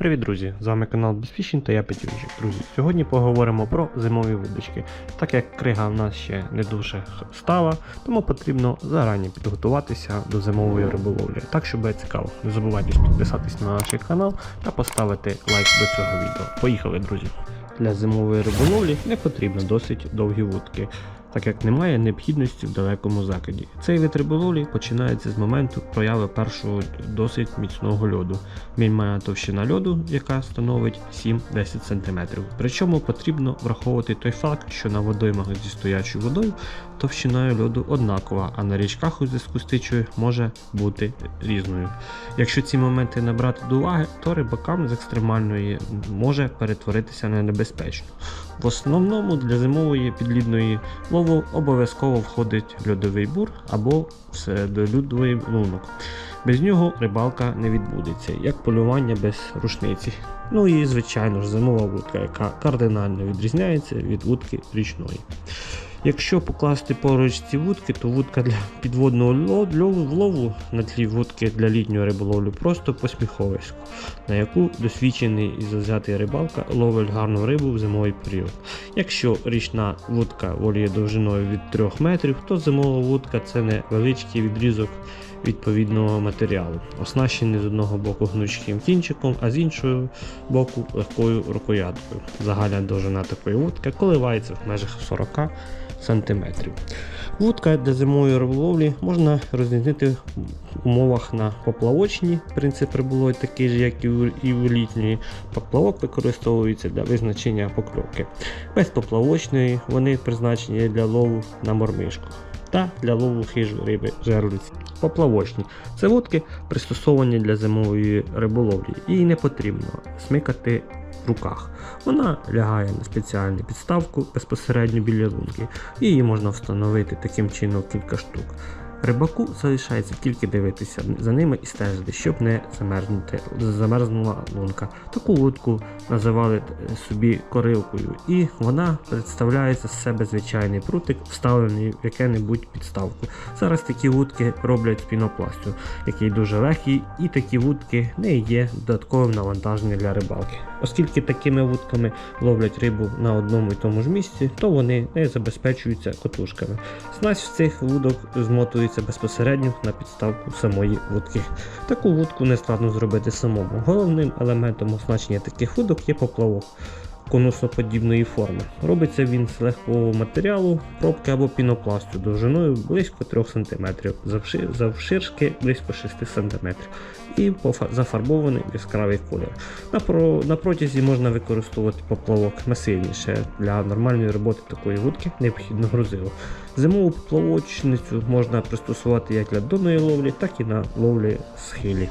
Привіт, друзі! З вами канал Безфішін та я Петюнчик. Друзі, сьогодні поговоримо про зимові вудочки. Так як крига в нас ще не дуже стала, тому потрібно зарані підготуватися до зимової риболовлі. Так що буде цікаво. Не забувайте підписатись на наш канал та поставити лайк до цього відео. Поїхали, друзі! Для зимової риболовлі не потрібно досить довгі вудки, так як немає необхідності в далекому закиді. Цей вид риболовлі починається з моменту прояви першого досить міцного льоду. Мінімальна товщина льоду, яка становить 7-10 см. Причому потрібно враховувати той факт, що на водоймах зі стоячою водою товщиною льоду однакова, а на річках у зв'язку з тичою може бути різною. Якщо ці моменти не брати до уваги, то рибакам з екстремальної може перетворитися на небезпечно. В основному для зимової підлідної лову обов'язково входить льодовий бур або вседолюдовий лунок. Без нього рибалка не відбудеться, як полювання без рушниці. Ну і звичайно ж зимова вудка, яка кардинально відрізняється від вудки річної. Якщо покласти поруч ці вудки, то вудка для підводного влову на тлі вудки для літньої риболовлі просто посміховисько, на яку досвідчений і завзятий рибалка ловить гарну рибу в зимовий період. Якщо річна вудка воліє довжиною від 3 метрів, то зимова вудка це невеличкий відрізок відповідного матеріалу, оснащений з одного боку гнучким кінчиком, а з іншого боку легкою рукояткою. Загальна довжина такої вудки коливається в межах 40 см. Вудка для зимової риболовлі можна розрізнити в умовах на поплавочні. Принцип риболовлі такий же, як і в, літній. Поплавок використовується для визначення покльовки. Без поплавочної вони призначені для лову на мормишку та для лову хижої риби жерлиці. Поплавочні це вудки пристосовані для зимової риболовлі. Їй не потрібно смикати в руках. Вона лягає на спеціальну підставку безпосередньо біля лунки. Її можна встановити таким чином кілька штук. Рибаку залишається тільки дивитися за ними і стежити, щоб не замерзнути, замерзнула лунка. Таку вудку називали е, собі корилкою, і вона представляє з себе звичайний прутик, вставлений в яке-небудь підставку. Зараз такі вудки роблять з пінопласту, який дуже легкий, і такі вудки не є додатковим навантаженням для рибалки. Оскільки такими вудками ловлять рибу на одному і тому ж місці, то вони не забезпечуються котушками. Снасть в цих вудок змотується безпосередньо на підставку самої вудки. Таку вудку не складно зробити самому. Головним елементом оснащення таких вудок є поплавок конусоподібної форми. Робиться він з легкого матеріалу, пробки або пінопласту довжиною близько 3 см, завширшки близько 6 см і зафарбований в яскравий колір. На, протязі можна використовувати поплавок масивніше. Для нормальної роботи такої вудки необхідно грузило. Зимову поплавочницю можна пристосувати як для донної ловлі, так і на ловлі схилі.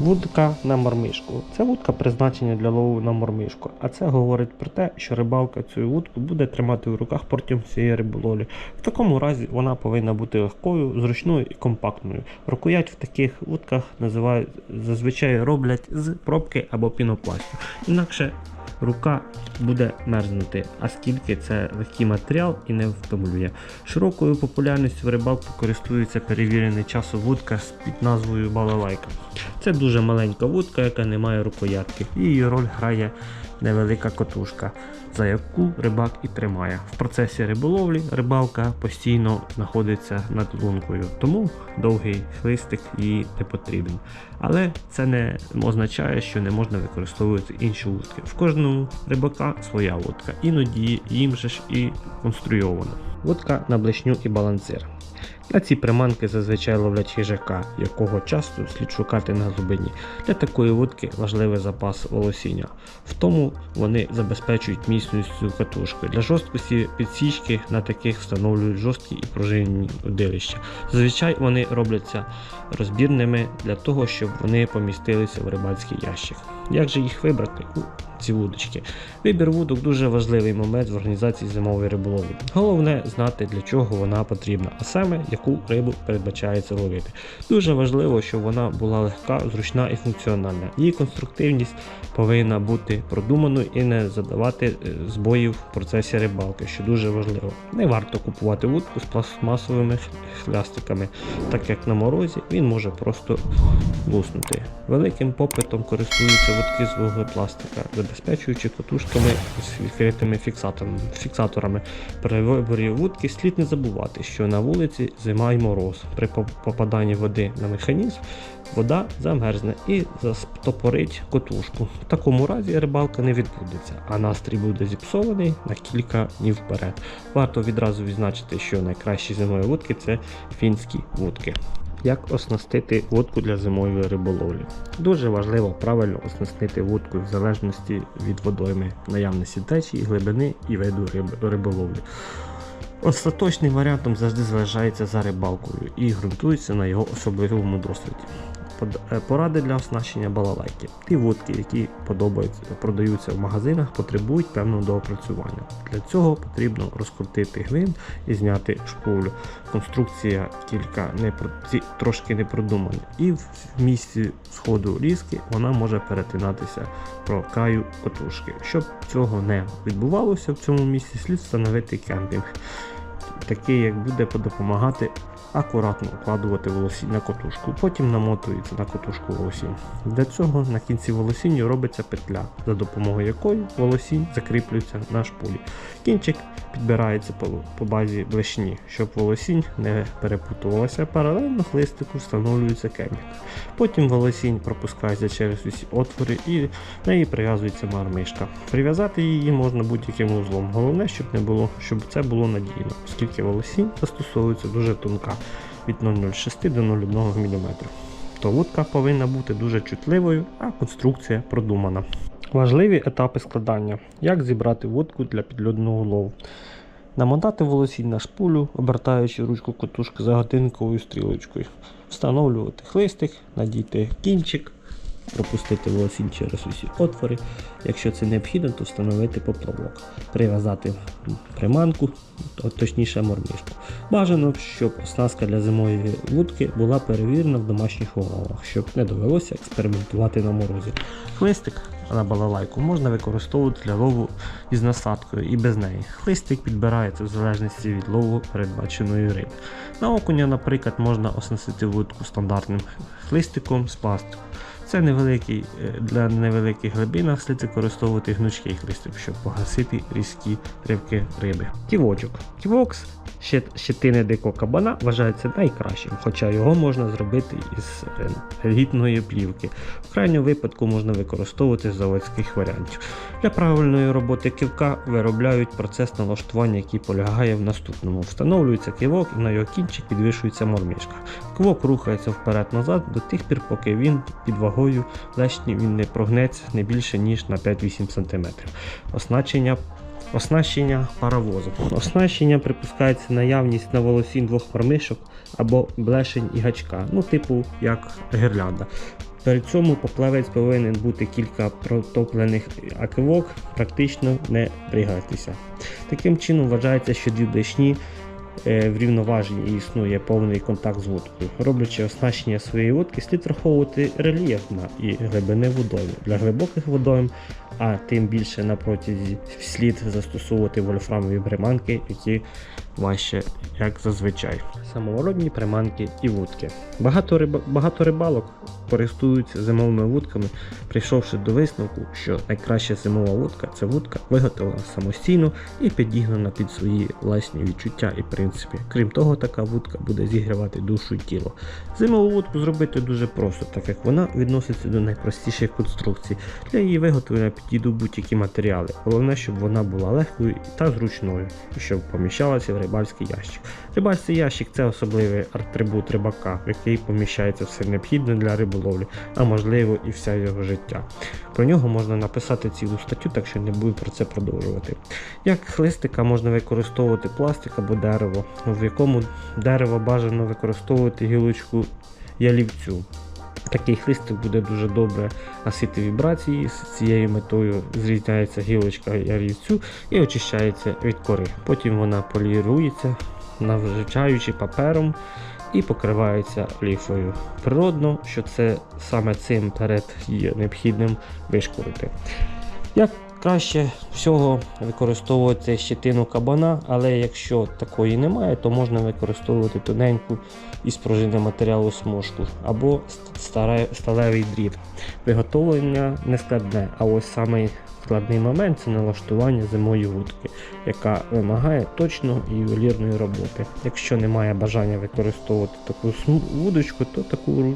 Вудка на мормишку. Це вудка призначена для лову на мормишку, а це говорить про те, що рибалка цю вудку буде тримати в руках протягом всієї риболовлі. В такому разі вона повинна бути легкою, зручною і компактною. Рукоять в таких вудках називають зазвичай роблять з пробки або пінопласту. Інакше рука буде мерзнути, оскільки це легкий матеріал і не втомлює. Широкою популярністю в рибалку користується перевірений часу, вудка з під назвою балалайка. Це дуже маленька вудка, яка не має рукоятки. Її роль грає невелика котушка, за яку рибак і тримає. В процесі риболовлі рибалка постійно знаходиться над лункою, тому довгий хлистик їй не потрібен. Але це не означає, що не можна використовувати інші вудки. В кожного рибака своя вудка, іноді їм же ж і конструйована. Вудка на блешню і балансир. На ці приманки зазвичай ловлять хижака, якого часто слід шукати на глибині. Для такої вудки важливий запас волосіння. В тому вони забезпечують міцністю катушки. Для жорсткості підсічки на таких встановлюють жорсткі і пружинні удилища. Зазвичай вони робляться розбірними для того, щоб вони помістилися в рибальський ящик. Як же їх вибрати? Ці вудочки. Вибір вудок дуже важливий момент в організації зимової риболовлі. Головне знати для чого вона потрібна, а саме яку рибу передбачається ловити. Дуже важливо, щоб вона була легка, зручна і функціональна. Її конструктивність повинна бути продуманою і не задавати е, збоїв в процесі рибалки, що дуже важливо. Не варто купувати вудку з пластмасовими хлястиками, так як на морозі він може просто луснути. Великим попитом користуються вудки з вуглепластика, забезпечуючи котушками з відкритими фіксаторами. фіксаторами. При виборі вудки слід не забувати, що на вулиці зима і мороз. При попаданні води на механізм вода замерзне і застопорить котушку. В такому разі рибалка не відбудеться, а настрій буде зіпсований на кілька днів вперед. Варто відразу відзначити, що найкращі зимові вудки це фінські вудки. Як оснастити вудку для зимової риболовлі? Дуже важливо правильно оснастити вудку в залежності від водойми, наявності течії, глибини і виду риб- риболовлі. Остаточним варіантом завжди залишається за рибалкою і ґрунтується на його особливому досвіді. Е, Поради для оснащення балалайки. Ті вудки, які подобаються, продаються в магазинах, потребують певного доопрацювання. Для цього потрібно розкрутити гвинт і зняти шпулю. Конструкція кілька не трошки не продумана. І в місці сходу різки вона може перетинатися про краю котушки. Щоб цього не відбувалося в цьому місці, слід встановити кемпінг такий, як буде допомагати акуратно укладувати волосінь на котушку. Потім намотується на котушку волосінь. Для цього на кінці волосінню робиться петля, за допомогою якої волосінь закріплюється на шпулі. Кінчик підбирається по, по базі блешні, щоб волосінь не перепутувалася. Паралельно хлистику встановлюється кемінг. Потім волосінь пропускається через усі отвори і в неї прив'язується мармишка. Прив'язати її можна будь-яким узлом. Головне, щоб не було, щоб це було надійно, оскільки волосінь застосовується дуже тонка від 0,06 до 0,1 мм. То вудка повинна бути дуже чутливою, а конструкція продумана. Важливі етапи складання. Як зібрати вудку для підльодного лову. Намотати волосінь на шпулю, обертаючи ручку котушки за годинковою стрілочкою. Встановлювати хлистик, надійти кінчик, пропустити волосінь через усі отвори. Якщо це необхідно, то встановити поплавок. Прив'язати приманку, точніше мормишку. Бажано, щоб оснастка для зимової вудки була перевірена в домашніх умовах, щоб не довелося експериментувати на морозі. Хлистик на балалайку можна використовувати для лову із насадкою і без неї. Хлистик підбирається в залежності від лову передбаченої риби. На окуня, наприклад, можна оснастити вудку стандартним хлистиком з пластику. Це невеликий, е, для невеликих глибинах слід використовувати гнучкий хлистик, щоб погасити різкі ривки риби. Ківочок. Ківок з щит- щетини дикого кабана вважається найкращим, хоча його можна зробити із гідної плівки. В крайньому випадку можна використовувати заводських варіантів. Для правильної роботи ківка виробляють процес налаштування, який полягає в наступному. Встановлюється ківок і на його кінчик підвішується мормішка. Ківок рухається вперед-назад до тих пір, поки він під вагою лешні він не прогнеться не більше ніж на 5-8 см. Оснащення Оснащення паровозу. Оснащення припускається наявність на волосінь двох мормишок або блешень і гачка, ну типу як гірлянда. При цьому поплавець повинен бути кілька протоплених акивок, практично не пригатися. Таким чином вважається, що дві блешні е, і існує повний контакт з вудкою. Роблячи оснащення своєї вудки, слід враховувати рельєф на і глибини водойми. Для глибоких водойм, а тим більше на протязі слід застосовувати вольфрамові приманки, які важче, як зазвичай. Самовородні приманки і вудки. Багато, риба, багато рибалок користуються зимовими вудками, прийшовши до висновку, що найкраща зимова вудка це вудка, виготовлена самостійно і підігнана під свої власні відчуття і принципи. Крім того, така вудка буде зігрівати душу і тіло. Зимову вудку зробити дуже просто, так як вона відноситься до найпростіших конструкцій. Для її виготовлення підійдуть будь-які матеріали. Головне, щоб вона була легкою та зручною, щоб поміщалася в рибальський ящик. Рибальський ящик це особливий атрибут рибака, в який поміщається все необхідне для риболовлі, а можливо і вся його життя. Про нього можна написати цілу статтю, так що не буду про це продовжувати. Як хлистика можна використовувати пластик або дерево, в якому дерево бажано використовувати гілочку ялівцю. Такий хлистик буде дуже добре гасити вібрації. З цією метою зрізняється гілочка ярівцю і очищається від кори. Потім вона полірується, навчаючи папером і покривається ліфою. Природно, що це саме цим перед є необхідним вишкурити. Як краще всього використовувати щетину кабана, але якщо такої немає, то можна використовувати тоненьку із пружини матеріалу смужку або сталевий дріт. Виготовлення не складне, а ось самий складний момент це налаштування зимої вудки, яка вимагає точного і ювелірної роботи. Якщо немає бажання використовувати таку вудочку, то таку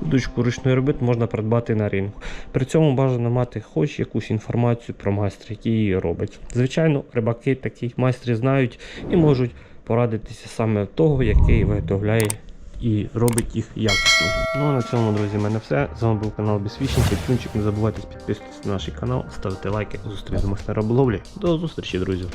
вудочку ручної роботи можна придбати на ринку. При цьому бажано мати хоч якусь інформацію про майстра, який її робить. Звичайно, рибаки такі майстри знають і можуть порадитися саме того, який виготовляє і робить їх якісно. Ну а на цьому, друзі, в мене все. З вами був канал Бісвічний Підписчик, не забувайте підписуватися на наш канал, ставити лайки. Зустрінемось на риболовлі. До зустрічі, друзі!